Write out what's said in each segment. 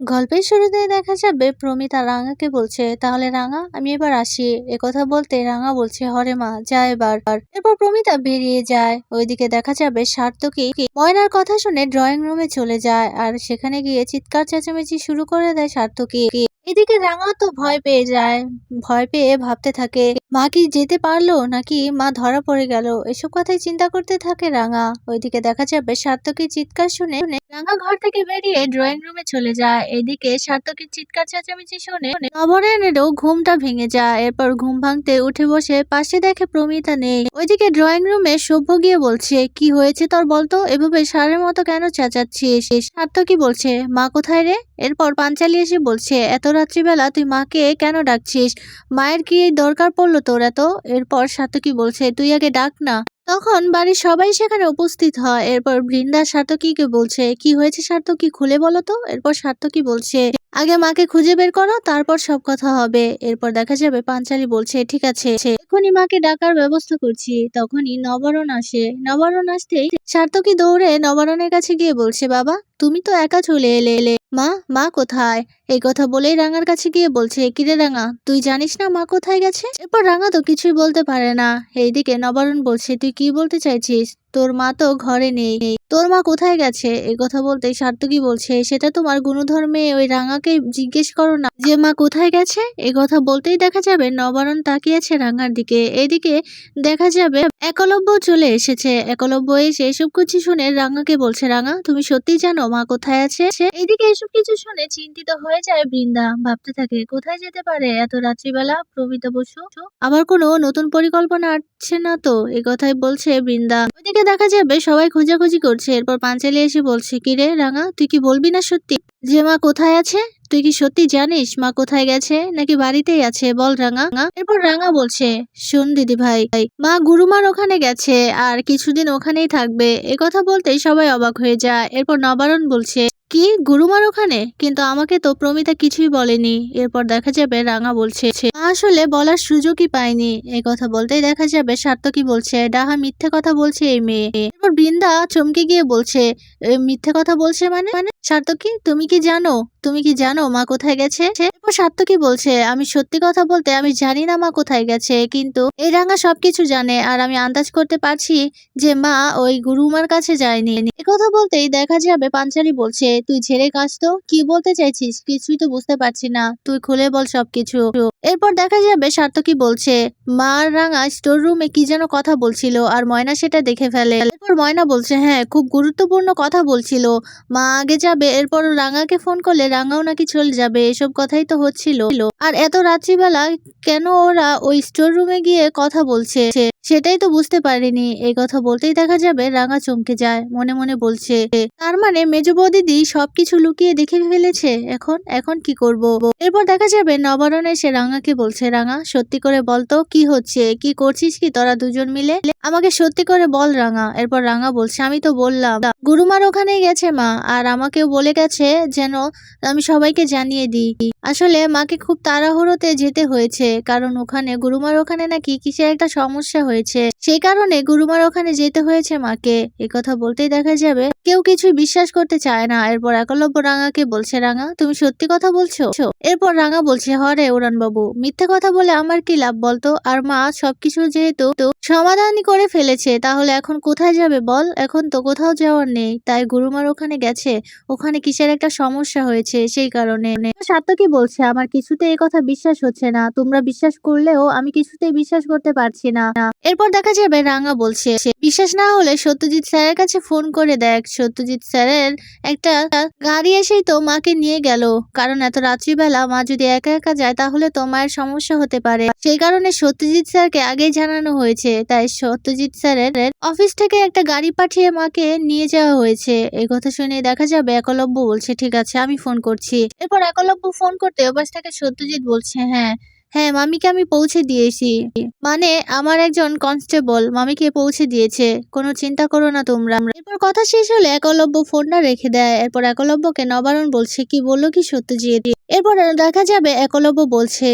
গল্পের শুরুতে দেখা যাবে প্রমিতা রাঙাকে বলছে, তাহলে রাঙা, আমি এবার আসি। কথা বলতে রাঙা বলছে, হরে মা, যা এবার। এরপর প্রমিতা বেরিয়ে যায়। ওইদিকে দেখা যাবে সার্থকী ময়নার কথা শুনে ড্রয়িং রুমে চলে যায়, আর সেখানে গিয়ে চিৎকার চেঁচামেচি শুরু করে দেয় সার্থকী। এদিকে রাঙা তো ভয় পেয়ে যায়, ভয় পেয়ে ভাবতে থাকে, মা কি যেতে পারল নাকি মা ধরা পড়ে গেল? এসব কথাই চিন্তা করতে থাকে রাঙা। ওইদিকে দেখা যাবে সার্থকের চিৎকার শুনে রাঙা ঘর থেকে বেরিয়ে ড্রয়িং রুমে চলে যায়। এদিকে সার্থকের চিৎকার চেঁচামেচি শুনে নবরায়নেরও ঘুমটা ভেঙে যায়। এরপর ঘুম ভাঙতে উঠে বসে পাশে দেখে প্রমিতা নেই। ওইদিকে ড্রয়িং রুমে সভ্য গিয়ে বলছে, কি হয়েছে তোর বলতো? এভাবে সারের মতো কেন চেঁচাচ্ছিস? সার্থকী বলছে, মা কোথায় রে? এরপর পাঞ্চালি এসে বলছে, এত রাত্রিবেলা তুই মাকে কেন ডাকছিস? মায়ের কি এই দরকার পড়ল তোর এত? এরপর সার্থকী বলছে, তুই আগে ডাক না। তখন বাড়ির সবাই সেখানে উপস্থিত হয়। এরপর বৃন্দা সার্থকীকে বলছে, কি হয়েছে সার্থকী? খুলে বলো তো। এরপর সার্থকী বলছে, আগে মাকে খুঁজে বের করো, তারপর সব কথা হবে। এরপর দেখা যাবে পাঞ্চালি বলছে, ঠিক আছে। এখনই মাকে ডাকার ব্যবস্থা করছি। তখনই নবরণ আসে। নবরণ আসতেই সার্থকী দৌড়ে নবরণের কাছে গিয়ে বলছে, বাবা, তুমি তো একা চলে এলে। এলে মা মা কোথায়? এই কথা বলেই রাঙার কাছে গিয়ে বলছে কিরে রাঙা, তুই জানিস না মা কোথায় গেছে? এরপর রাঙা তো কিছুই বলতে পারে না। এইদিকে নবারণ বলছে, তুই কি বলতে চাইছিস? তোর মা তো ঘরে নেই। তোর মা কোথায় গেছে? এ কথা বলতে সার্থকী বলছে, সেটা তোমার গুণধর্মে ওই রাঙাকে জিজ্ঞেস করো না। যে মা কোথায় গেছে? এ কথা বলতেই দেখা যাবে। নবারণ তাকিয়েছে রাঙার দিকে। এদিকে দেখা যাবে একলব্য চলে এসেছে একলব্য এসে এসব কিছু শুনে রাঙাকে বলছে, রাঙা, তুমি সত্যি জানো মা কোথায় আছে? এদিকে এসব কিছু শুনে চিন্তিত হয়ে যায় বৃন্দা। ভাবতে থাকে, কোথায় যেতে পারে এত রাত্রিবেলা প্রমিত বসু? আবার কোনো নতুন পরিকল্পনা আসছে না তো এই কথাই বলছে বৃন্দা। ওইদিকে দেখা যাবে সবাই খোঁজাখুঁজি করছে, এরপর পাঞ্চালি এসে বলছে কিরে রাঙা, তুই কি বলবি না সত্যি? যে মা কোথায় আছে? তুই কি সত্যি জানিস মা কোথায় গেছে? নাকি বাড়িতেই আছে? বল রাঙা। এরপর রাঙা বলছে, শুন দিদি ভাই, মা গুরুমার ওখানে গেছে আর কিছুদিন ওখানেই থাকবে। কথা বলতেই সবাই অবাক হয়ে যায়। এরপর নবারণ বলছে কি? গুরুমার ওখানে? কিন্তু আমাকে তো প্রমিতা কিছুই বলেনি। এরপর দেখা যাবে রাঙা বলছে "মা আসলে বলার সুযোগই পায়নি এই কথা বলতেই দেখা যাবে সার্থকী বলছে, ডাহা মিথ্যে কথা বলছে এই মেয়ে। এরপর বৃন্দা চমকে গিয়ে বলছে মিথ্যে কথা বলছে মানে? মানে সার্থকী, তুমি কি জানো? তুমি কি জানো মা কোথায় গেছে? এরপর সার্থকী বলছে, আমি সত্যি কথা বলতে আমি জানি না মা কোথায় গেছে, কিন্তু এই রাঙা সবকিছু জানে আর আমি আন্দাজ করতে পারছি যে মা ওই গুরুমার কাছে যায়নি। কথা বলতেই দেখা যাবে পাঞ্চালি বলছে তুই ছেড়ে কাজ তো? কি বলতে চাইছিস? কিছুই তো বুঝতে পারছি না। তুই খুলে বল সবকিছু। এরপর দেখা যাবে সার্থকী বলছে। মা রাঙা স্টোর রুমে কি যেন কথা বলছিল আর ময়না সেটা দেখে ফেলে। এরপর ময়না বলছে হ্যাঁ খুব গুরুত্বপূর্ণ কথা বলছিল। মা আগে যাবে, এরপর রাঙাকে ফোন করলে রাঙাও নাকি চলে যাবে। এসব কথাই তো হচ্ছিল। আর এত রাত্রিবেলা কেন ওরা ওই স্টোর রুমে গিয়ে কথা বলছে? সেটাই তো বুঝতে পারিনি। এই কথা বলতেই দেখা যাবে রাঙা চমকে যায়। মনে মনে বলছে, তার মানে মেজ বৌদিদি সবকিছু লুকিয়ে দেখে ফেলেছে। এখন এখন কি করব? এরপর দেখা যাবে নবারণ এসে রাঙাকে বলছে, রাঙা, সত্যি করে বলতো কি হচ্ছে? কি করছিস কি তোরা দুজন মিলে? আমাকে সত্যি করে বল, রাঙা। এরপর রাঙা বলছে, আমি তো বললাম, গুরুমার ওখানেই গেছে মা, আর আমাকেও বলে গেছে যেন আমি সবাইকে জানিয়ে দিই। আসলে মাকে খুব তাড়াহুড়োতে যেতে হয়েছে, কারণ ওখানে, গুরুমার ওখানে নাকি কিসের একটা সমস্যা হয়েছে। সেই কারণে গুরুমার ওখানে যেতে হয়েছে মাকে। কথা বলতেই দেখা যাবে, কেউ কিছু বিশ্বাস করতে চায় না। এরপর একলব্য রাঙাকে বলছে, রাঙা, তুমি সত্যি কথা বলছো? এরপর রাঙা বলছে হরে উড়ান বাবু মিথ্যে কথা বলে আমার কি লাভ বলতো? আর মা সবকিছু যেহেতু সমাধানই করে ফেলেছে, তাহলে এখন কোথায় যাবে বল? এখন তো কোথাও যাওয়ার নেই। তাই গুরুমার ওখানে গেছে। ওখানে কিসের একটা সমস্যা হয়েছে সেই কারণে সাত্তকী বলছে, আমার কিছুতে এই কথা বিশ্বাস হচ্ছে না। তোমরা বিশ্বাস করলেও আমি কিছুতেই বিশ্বাস করতে পারছি না। এরপর দেখা যাবে? রাঙা বলছে বিশ্বাস না হলে সত্যজিৎ স্যারের কাছে ফোন করে দেখ। সত্যজিৎ স্যারের একটা গাড়ি এসেই তো মাকে নিয়ে গেল। কারণ এত রাত্রিবেলা মা যদি একা একা যায় তাহলে তো মায়ের সমস্যা হতে পারে। সেই কারণে সত্যজিৎ স্যারকে আগেই জানানো হয়েছে। তাই সত্যজিৎ স্যারের অফিস থেকে একটা গাড়ি পাঠিয়ে মাকে নিয়ে যাওয়া হয়েছে। এই কথা শুনে দেখা যাবে একলব্য বলছে, ঠিক আছে, আমি ফোন করছি। এরপর একলব্য ফোন করতে ওপাশ থেকে সত্যজিৎ বলছে হ্যাঁ হ্যাঁ মামিকে আমি পৌঁছে দিয়েছি। মানে আমার একজন কনস্টেবল মামিকে পৌঁছে দিয়েছে। কোনো চিন্তা করো না তোমরা। এরপর কথা শেষ হলে একলব্য ফোনটা রেখে দেয়। এরপর একলব্যকে নবারণ বলছে, কি বলল কি সত্যজিৎ? এরপর দেখা যাবে একলব্য বলছে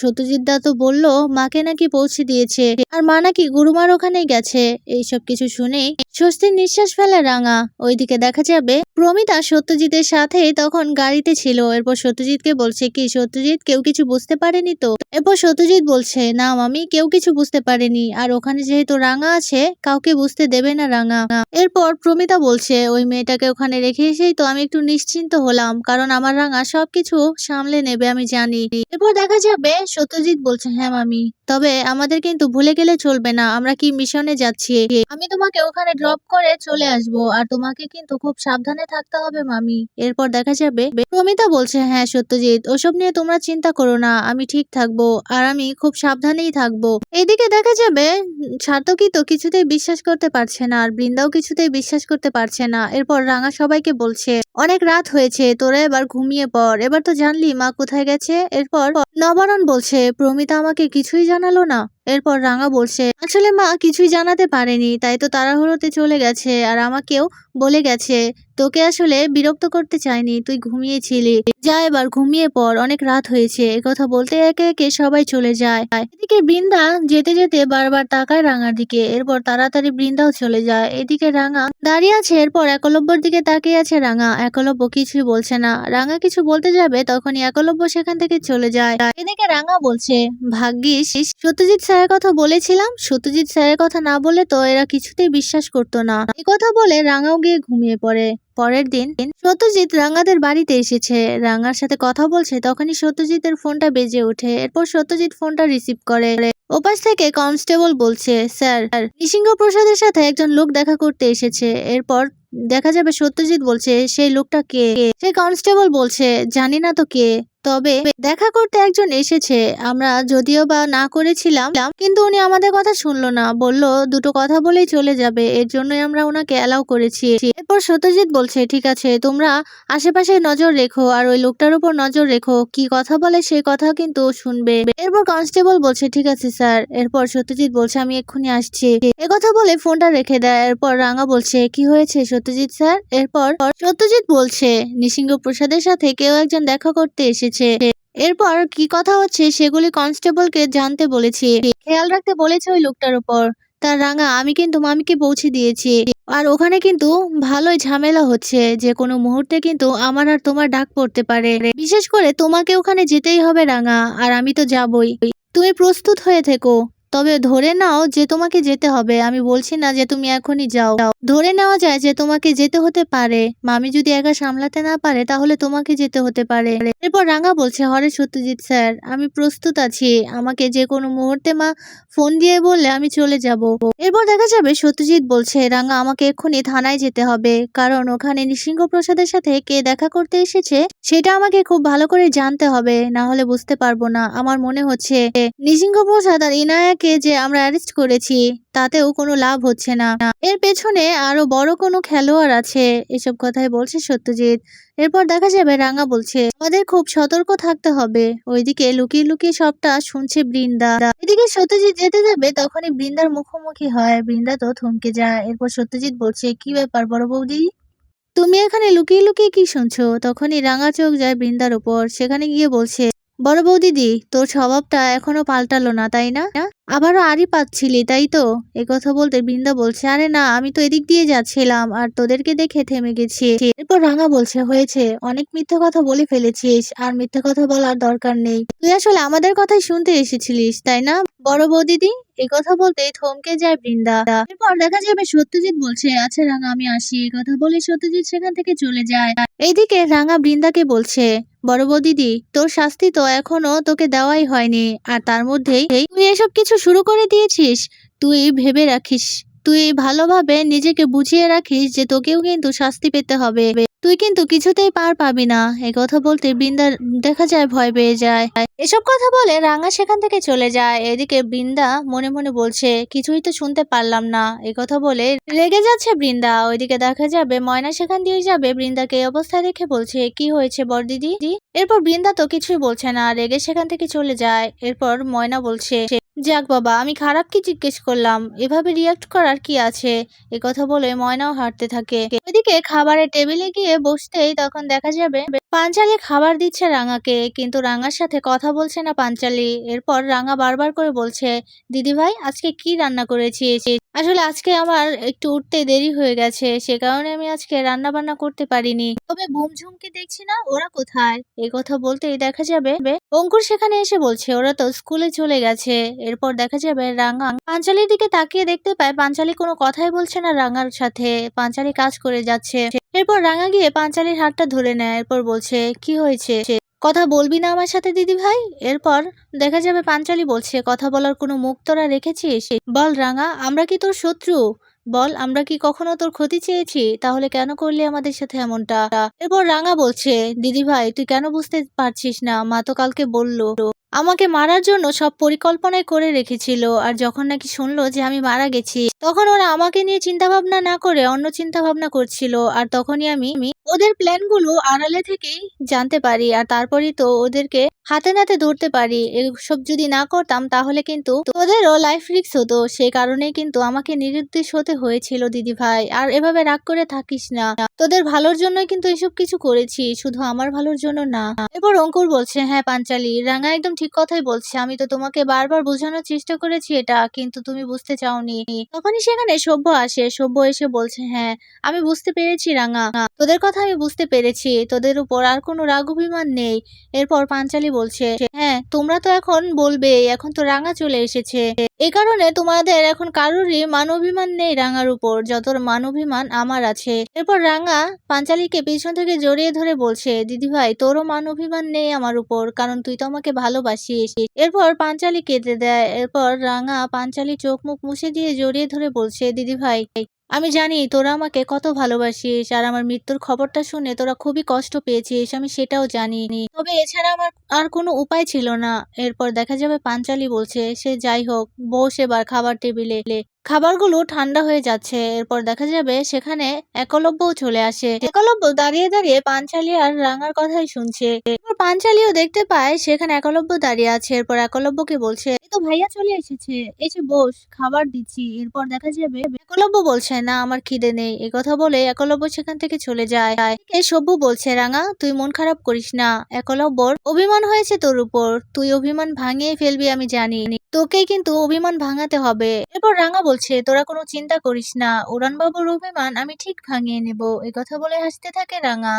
সত্যজিৎ দা তো বলল, মাকে নাকি পৌঁছে দিয়েছে। আর মা নাকি গুরুমার ওখানেই গেছে। এইসব কিছু শুনেই স্বস্তির নিঃশ্বাস ফেলে রাঙা। ওইদিকে দেখা যাবে, প্রমিতা সত্যজিতের সাথে তখন গাড়িতে ছিল। এরপর সত্যজিৎকে বলছে, কি সত্যজিৎ, কেউ কিছু বুঝতে পারেনি তো? এরপর সত্যজিৎ বলছে, না মামি, কেউ কিছু বুঝতে পারেনি। আর ওখানে যেহেতু রাঙা আছে, কাউকে বুঝতে দেবে না রাঙা। এরপর প্রমিতা বলছে, ওই মেয়েটাকে ওখানে রেখে এসেই তো আমি একটু নিশ্চিন্ত হলাম, কারণ আমার রাঙা সবকিছু সামলে নেবে, আমি জানি। এরপর দেখা যাবে সত্যজিৎ বলছে হ্যাঁ মামি তবে আমাদের কিন্তু ভুলে গেলে চলবে না আমরা কি মিশনে যাচ্ছি? আমি তোমাকে ওখানে ড্রপ করে চলে আসব আর তোমাকে কিন্তু খুব সাবধানে থাকতে হবে মামি। এরপর দেখা যাবে প্রমিতা বলছে হ্যাঁ সত্যজিৎ ওসব নিয়ে তোমরা চিন্তা করো না আমি ঠিক থাকব আর আমি খুব সাবধানেই থাকব। এইদিকে দেখা যাবে উম, সার্থকী তো কিছুতেই বিশ্বাস করতে পারছে না আর বৃন্দাও কিছুতেই বিশ্বাস করতে পারছে না। এরপর রাঙা সবাইকে বলছে অনেক রাত হয়েছে তোরা এবার ঘুমিয়ে পড় এবার তো জানলি মা কোথায় গেছে? এরপর নবারণ বলছে প্রমিতা আমাকে কিছুই জানালো না। এরপর রাঙা বলছে, আসলে মা কিছুই জানাতে পারেনি, তাই তো তাড়াহুড়োতে চলে গেছে, আর আমাকেও বলে গেছে, তোকে আসলে বিরক্ত করতে চাইনি, তুই ঘুমিয়েছিলি। যা এবার ঘুমিয়ে পর অনেক রাত হয়েছে কথা বলতে একে একে সবাই চলে যায়। এদিকে বৃন্দা যেতে যেতে বারবার তাকায় রাঙার দিকে, এরপর তাড়াতাড়ি বৃন্দাও চলে যায়। এদিকে রাঙা দাঁড়িয়ে আছে, এরপর একলব্যর দিকে তাকিয়ে আছে রাঙা। একলব্য কিছুই বলছে না। রাঙা কিছু বলতে যাবে, তখনই একলব্য সেখান থেকে চলে যায়। এদিকে রাঙা বলছে, ভাগ্যিস, সত্যজিৎ স্যারের কথা বলেছিলাম, সত্যজিৎ স্যারের কথা না বলে তো এরা কিছুতেই বিশ্বাস করতো না। এ কথা বলে রাঙাও গিয়ে ঘুমিয়ে পড়ে। পরের দিন সত্যজিৎ রাঙাদের বাড়িতে এসেছে। রাঙার সাথে কথা বলছে তখনই সত্যজিতের ফোনটা বেজে ওঠে। এরপর সত্যজিৎ ফোনটা রিসিভ করে। ওপাশ থেকে কনস্টেবল বলছে, স্যার নৃসিংহ প্রসাদের সাথে একজন লোক দেখা করতে এসেছে। এরপর দেখা যাবে সত্যজিৎ বলছে, সেই লোকটা কে? সেই কনস্টেবল বলছে, জানি না তো কে। তবে দেখা করতে একজন এসেছে। আমরা যদিও বা না করেছিলাম, কিন্তু উনি আমাদের কথা শুনলো না। বলল, দুটো কথা বলেই চলে যাবে। এর জন্যই আমরা ওনাকে অ্যালাউ করেছি। এরপর সত্যজিৎ বলছে, ঠিক আছে, তোমরা আশেপাশে নজর রেখো আর ওই লোকটার উপর নজর রেখো। কি কথা বলে সেই কথা কিন্তু শুনবে। এরপর কনস্টেবল বলছে, ঠিক আছে, স্যার। এরপর সত্যজিৎ বলছে, আমি এক্ষুনি আসছি। কথা বলে ফোনটা রেখে দেয়। এরপর রাঙা বলছে, কি হয়েছে সত্যজিৎ স্যার? এরপর সত্যজিৎ বলছে নিসিংহ প্রসাদের সাথে কেউ একজন দেখা করতে এসেছে। এরপর কি কথা হচ্ছে সেগুলি কনস্টেবলকে জানতে বলেছি। খেয়াল রাখতে বলেছে ওই লোকটার উপর। তার রাঙা, আমি কিন্তু মামিকে পৌঁছে দিয়েছি। আর ওখানে কিন্তু ভালোই ঝামেলা হচ্ছে। যে কোনো মুহূর্তে কিন্তু আমার আর তোমার ডাক পড়তে পারে। বিশেষ করে তোমাকে ওখানে যেতেই হবে রাঙা। আর আমি তো যাবই। তুমি প্রস্তুত হয়ে থেকো। তবে ধরে নাও যে তোমাকে যেতে হবে। আমি বলছি না যে তুমি এখনই যাও। ধরে নেওয়া যায় যে তোমাকে যেতে হতে পারে। মামি যদি একা সামলাতে না পারে, তাহলে তোমাকে যেতে হতে পারে। এরপর রাঙা বলছে, হরে সত্যজিৎ স্যার, আমি প্রস্তুত আছি। আমাকে যে কোনো মুহূর্তে মা ফোন দিয়ে বললে আমি চলে যাব। এরপর দেখা যাবে সত্যজিৎ বলছে, রাঙা, আমাকে এক্ষুনি থানায় যেতে হবে। কারণ ওখানে নৃসিংহ প্রসাদের সাথে কে দেখা করতে এসেছে, সেটা আমাকে খুব ভালো করে জানতে হবে। না হলে বুঝতে পারব না। আমার মনে হচ্ছে নৃসিংহ প্রসাদ আর ইনায়াকে যে আমরা অ্যারেস্ট করেছি, তাতেও কোনো লাভ হচ্ছে না। এর পেছনে আরও বড় কোনো খেলোয়াড় আছে, এসব কথাই বলছে সত্যজিৎ। এরপর দেখা যাবে রাঙা বলছে, আমাদের খুব সতর্ক থাকতে হবে। ওইদিকে লুকিয়ে লুকিয়ে সবটা শুনছে বৃন্দা। এদিকে সত্যজিৎ যেতে যাবে, তখনই বৃন্দার মুখোমুখি হয়। বৃন্দা তো থমকে যায়। এরপর সত্যজিৎ বলছে, কি ব্যাপার বড় বৌদি? তুমি এখানে লুকিয়ে লুকিয়ে কি শুনছো? তখনই রাঙা চোখ যায় বৃন্দার উপর। সেখানে গিয়ে বলছে, বড় বৌদিদি, তোর স্বভাবটা এখনও পাল্টালো না, তাই না? আবারও আরই পাচ্ছিলি, তাই তো? কথা বলতে বৃন্দা বলছে, আরে না, আমি তো এদিক দিয়ে যাচ্ছিলাম আর তোদেরকে দেখে থেমে গেছি। এরপর রাঙা বলছে, হয়েছে, অনেক মিথ্যে কথা বলে ফেলেছিস আর মিথ্যে কথা বলার দরকার নেই। তুই আসলে আমাদের কথাই শুনতে এসেছিলিস, তাই না, বড় বৌদিদি? এই কথা বলতে থমকে যায় বৃন্দা। এরপর দেখা যাবে সত্যজিৎ বলছে আচ্ছা রাঙা, আমি আসি। এই কথা বলে সত্যজিৎ সেখান থেকে চলে যায়। এইদিকে রাঙা বৃন্দাকে বলছে, বড় বৌদিদি, তোর শাস্তি তো এখনও তোকে দেওয়াই হয়নি, আর তার মধ্যেই তুই এসব কিছু শুরু করে দিয়েছিস। তুই ভেবে রাখিস। তুই ভালোভাবে নিজেকে বুঝিয়ে রাখিস যে তোকেও কিন্তু শাস্তি পেতে হবে। তুই কিন্তু কিছুতেই পার পাবি না। এই কথা বলতে বৃন্দা দেখা যায় ভয় পেয়ে যায়। এসব কথা বলে রাঙা সেখান থেকে চলে যায়। এদিকে বৃন্দা মনে মনে বলছে, কিছুই তো শুনতে পারলাম না। এই কথা বলে রেগে যাচ্ছে বৃন্দা। ওইদিকে দেখা যাবে ময়না সেখান দিয়ে যাবে। বৃন্দাকে এই অবস্থায় দেখে বলছে, কি হয়েছে বড়দিদি এরপর বৃন্দা তো কিছুই বলছে না, রেগে সেখান থেকে চলে যায়। এরপর ময়না বলছে, যাক বাবা, আমি খারাপ কি জিজ্ঞেস করলাম? এভাবে রিয়াক্ট করার কি আছে? এ কথা বলে ময়নাও হাঁটতে থাকে। ওইদিকে খাবারের টেবিলে গিয়ে গিয়ে বসতেই তখন দেখা যাবে পাঞ্চালি খাবার দিচ্ছে রাঙাকে, কিন্তু রাঙার সাথে কথা বলছে না পাঞ্চালি। এরপর রাঙা বারবার করে বলছে দিদি ভাই আজকে কি রান্না করেছিস? আসলে আজকে আমার একটু উঠতে দেরি হয়ে গেছে, সে কারণে আমি আজকে রান্না বান্না করতে পারিনি। তবে বুমঝুমকে দেখছি না, ওরা কোথায়? এই কথা বলতেই দেখা যাবে অঙ্কুর সেখানে এসে বলছে, ওরা তো স্কুলে চলে গেছে। এরপর দেখা যাবে রাঙা পাঞ্চালির দিকে তাকিয়ে দেখতে পায়, পাঞ্চালি কোনো কথাই বলছে না রাঙার সাথে, পাঞ্চালি কাজ করে যাচ্ছে। এরপর রাঙা গিয়ে পাঞ্চালির হাতটা ধরে নেয়, এরপর বলছে, কি হয়েছে? কথা বলবি না আমার সাথে দিদি ভাই এরপর দেখা যাবে পাঞ্চালি বলছে, কথা বলার কোনো মুখ তোরা রেখেছিস? বল রাঙা, আমরা কি তোর শত্রু? বল, আমরা কি কখনো তোর ক্ষতি চেয়েছি? তাহলে কেন করলি আমাদের সাথে এমনটা? এরপর রাঙা বলছে দিদি ভাই তুই কেন বুঝতে পারছিস না? মা তো কালকে বলল। আমাকে মারার জন্য সব পরিকল্পনাই করে রেখেছিল আর যখন নাকি শুনলো যে আমি মারা গেছি, তখন ওরা আমাকে নিয়ে চিন্তা ভাবনা না করে অন্য চিন্তা ভাবনা করছিল আর তখনই আমি ওদের প্ল্যানগুলো আড়ালে থেকেই জানতে পারি আর তারপরেই তো ওদেরকে হাতে নাতে ধরতে পারি। এসব যদি না করতাম তাহলে কিন্তু ওদেরও লাইফ রিক্স হতো। সেই কারণেই কিন্তু আমাকে নিরুদ্দেশ হতে হয়েছিল, দিদি ভাই। আর এভাবে রাগ করে থাকিস না। তোদের ভালোর জন্যই কিন্তু এসব কিছু করেছি, শুধু আমার ভালোর জন্য না। এরপর অঙ্কুর বলছে হ্যাঁ পাঞ্চালি, রাঙা একদম ঠিক কথাই বলছে। আমি তো তোমাকে বারবার বোঝানোর চেষ্টা করেছি এটা, কিন্তু তুমি বুঝতে চাওনি। তখনই সেখানে সভ্য আসে। সভ্য এসে বলছে হ্যাঁ আমি বুঝতে পেরেছি, রাঙা। তোদের কথা আমি বুঝতে পেরেছি। তোদের উপর আর কোনো রাগ অভিমান নেই। এরপর পাঞ্চালি বলছে হ্যাঁ তোমরা তো এখন বলবে, এখন তো রাঙা চলে এসেছে। এ কারণে তোমাদের এখন কারোরই মানবিমান নেই রাঙার উপর। যত মানবিমান আমার আছে। এরপর রাঙা পাঞ্চালিকে পিছন থেকে জড়িয়ে ধরে বলছে দিদি ভাই তোরও মানবিমান নেই আমার উপর, কারণ তুই তো আমাকে ভালোবাসিস। এরপর পাঞ্চালি কেঁদে দেয়। এরপর রাঙা পাঞ্চালি চোখ মুখ মুছে দিয়ে জড়িয়ে ধরে বলছে, দিদি ভাই, আমি জানি তোরা আমাকে কত ভালোবাসিস আর আমার মৃত্যুর খবরটা শুনে তোরা খুবই কষ্ট পেয়েছিস, আমি সেটাও জানি। তবে এছাড়া আমার আর কোনো উপায় ছিল না। এরপর দেখা যাবে পাঞ্চালি বলছে, সে যাই হোক, বসে এবার খাবার টেবিলে। খাবারগুলো ঠান্ডা হয়ে যাচ্ছে। এরপর দেখা যাবে সেখানে একলব্যও চলে আসে। একলব্য দাঁড়িয়ে দাঁড়িয়ে পাঞ্চালি আর রাঙার কথাই শুনছে। পাঞ্চালিও দেখতে পায় সেখানে একলব্য দাঁড়িয়ে আছে। এরপর একলব্যকে বলছে তো ভাইয়া চলে এসেছে। এসে বস, খাবার দিচ্ছি। এরপর দেখা যাবে একলব্য বলছে, না, আমার খিদে নেই। এ কথা বলে একলব্য সেখান থেকে চলে যায়। এ সব্য বলছে, রাঙা, তুই মন খারাপ করিস না। একলব্যর অভিমান হয়েছে তোর উপর। তুই অভিমান ভাঙিয়ে ফেলবি আমি জানি। তোকেই কিন্তু অভিমান ভাঙাতে হবে। এরপর রাঙা বলছে, তোরা কোনো চিন্তা করিস না। উড়ানবাবুর অভিমান আমি ঠিক ভাঙিয়ে নেব। এ কথা বলে হাসতে থাকে রাঙা।